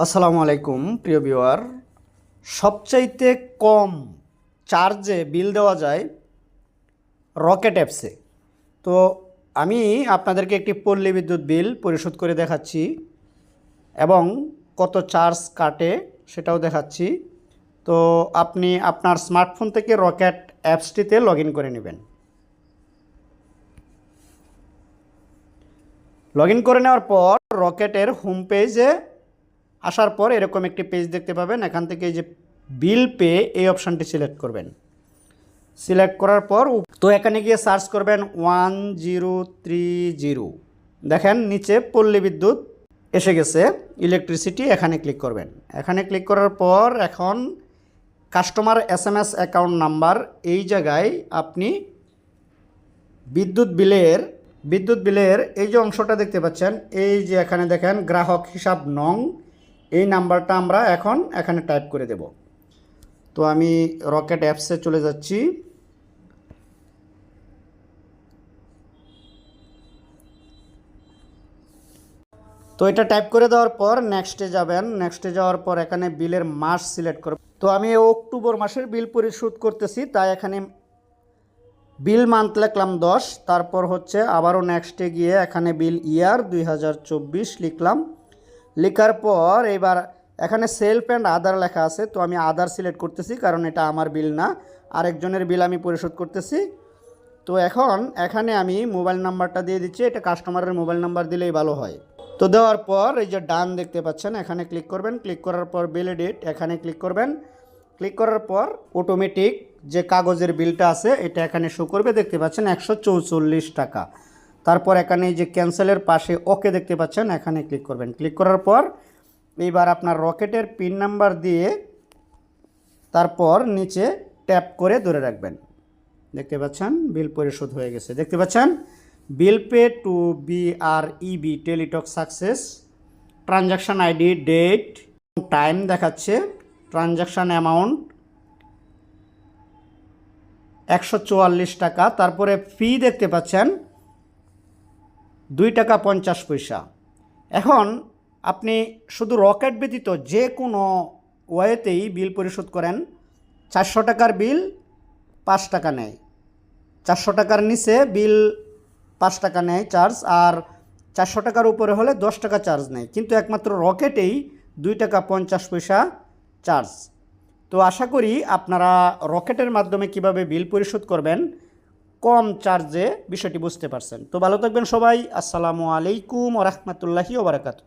আসসালামু আলাইকুম, প্রিয় ভিউয়ার। সবচাইতে কম চার্জে বিল দেওয়া যায় রকেট অ্যাপসে। তো আমি আপনাদেরকে একটি পল্লী বিদ্যুৎ বিল পরিশোধ করে দেখাচ্ছি এবং কত চার্জ কাটে সেটাও দেখাচ্ছি। তো আপনি আপনার স্মার্টফোন থেকে রকেট অ্যাপসটিতে লগ ইন করে নেবেন। লগ ইন করে নেওয়ার পর রকেটের হোম পেজে আসার পর এরকম একটি পেজ দেখতে পাবেন। এখান থেকে যে বিল পে এই অপশানটি সিলেক্ট করবেন। সিলেক্ট করার পর তো এখানে গিয়ে সার্চ করবেন ওয়ান জিরো থ্রি জিরো দেখেন নিচে পল্লী বিদ্যুৎ এসে গেছে ইলেকট্রিসিটি এখানে ক্লিক করবেন। এখানে ক্লিক করার পর এখন customer S M S account number এই জায়গায় আপনি বিদ্যুৎ বিলের বিদ্যুৎ বিলের এই যে অংশটা দেখতে পাচ্ছেন, এই যে এখানে দেখেন গ্রাহক হিসাব নং এই নাম্বারটা আমরা এখন এখানে টাইপ করে দেব। তো আমি রকেট অ্যাপসে চলে যাচ্ছি। তো এটা টাইপ করে দেওয়ার পর নেক্সটে যাবেন। নেক্সটে যাওয়ার পর এখানে বিলের মাস সিলেক্ট করব। তো আমি অক্টোবর মাসের বিল পরিশোধ করতেছি, তাই এখানে বিল মান্থ লিখলাম দশ, তারপর হচ্ছে আবারও নেক্সটে গিয়ে এখানে বিল ইয়ার দুই হাজার চব্বিশ লিখলাম। লেখার পর এবার এখানে সেলফ অ্যান্ড আদার লেখা আছে, তো আমি আদার সিলেক্ট করতেছি, কারণ এটা আমার বিল না। আরেকজনের বিল আমি পরিশোধ করতেছি। তো এখন এখানে আমি মোবাইল নাম্বারটা দিয়ে দিচ্ছি, এটা কাস্টমারের মোবাইল নাম্বার দিলেই ভালো হয়। তো দেওয়ার পর এই যে ডান দেখতে পাচ্ছেন, এখানে ক্লিক করবেন। ক্লিক করার পর বিল এডিট এখানে ক্লিক করবেন। ক্লিক করার পর অটোমেটিক যে কাগজের বিলটা আছে, এটা এখানে শো করবে। দেখতে পাচ্ছেন, একশো টাকা। তারপর এখানে যে ক্যান্সেলের পাশে ওকে দেখতে পাচ্ছেন, এখানে ক্লিক করবেন। ক্লিক করার পর এইবার আপনার রকেটের পিন নাম্বার দিয়ে তারপর নিচে ট্যাপ করে ধরে রাখবেন। দেখতে পাচ্ছেন, বিল পরিশোধ হয়ে গেছে। দেখতে পাচ্ছেন, bill pay to B R EB Teletalk success, transaction ID, date, time দেখাচ্ছে, ট্রানজাকশান অ্যামাউন্ট একশো চুয়াল্লিশ টাকা, তারপরে ফি দেখতে পাচ্ছেন দুই টাকা পঞ্চাশ পয়সা। এখন আপনি শুধু রকেট ব্যতীত যে কোনো ওয়েতেই বিল পরিশোধ করেন, চারশো টাকার বিল পাঁচ টাকা নেয়। চারশো টাকার নিচে বিল পাঁচ টাকা নেয় চার্জ, আর চারশো টাকার উপরে হলে দশ টাকা চার্জ নেয়। কিন্তু একমাত্র রকেটেই দুই টাকা পঞ্চাশ পয়সা চার্জ। তো আশা করি আপনারা রকেটের মাধ্যমে কীভাবে বিল পরিশোধ করবেন কম চার্জে বিষয়টি বুঝতে পারছেন। তো ভালো থাকবেন সবাই। আসসালামু আলাইকুম রহমতুল্লাহি ওবরাকাতু